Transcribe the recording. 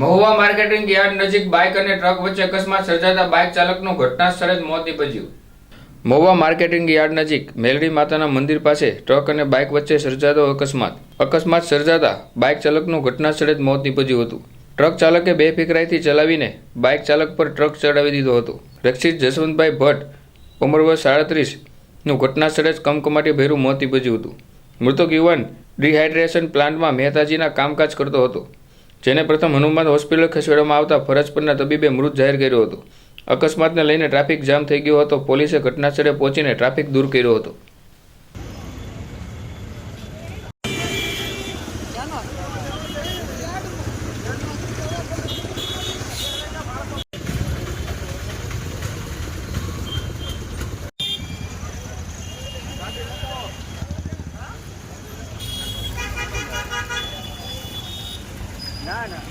Mahuva marketing yard નજીક bike અને truck વચ્ચે અકસ્માત સર્જાતા બાઇક ચાલકનું ઘટના સ્થળે જ મોત નિપજ્યું. મહુવા માર્કેટિંગ યાર્ડ નજીક મેલડી માતાના મંદિર પાસે ટ્રક અને બાઇક વચ્ચે સર્જાતો અકસ્માત. અકસ્માત સર્જાતા બાઇક ચાલકનું ઘટના સ્થળે જ મોત નિપજ્યું હતું. ટ્રક ચાલકે બેફિકરાઈથી ચલાવીને બાઇક ચાલક પર ટ્રક ચડાવી દીધો હતો. રક્ષિત જસવંતભાઈ ભટ્ટ, ઉંમર વર્ષ સાડત્રીસનું ઘટના સ્થળે જ કમકમાટી ભેરું મોત નિપજ્યું હતું. મૃતક યુવાન ડિહાઇડ્રેશન પ્લાન્ટમાં મહેતાજીના કામકાજ કરતો હતો. જેને પ્રથમ હનુમાન હોસ્પિટલ ખસેડવામાં આવતા ફરજ પરના તબીબે મૃત જાહેર કર્યો હતો અકસ્માતને લઈને ટ્રાફિક જામ થઈ ગયો હતો પોલીસે ઘટનાસ્થળે પહોંચીને ટ્રાફિક દૂર કર્યો હતો Gracias. ના ના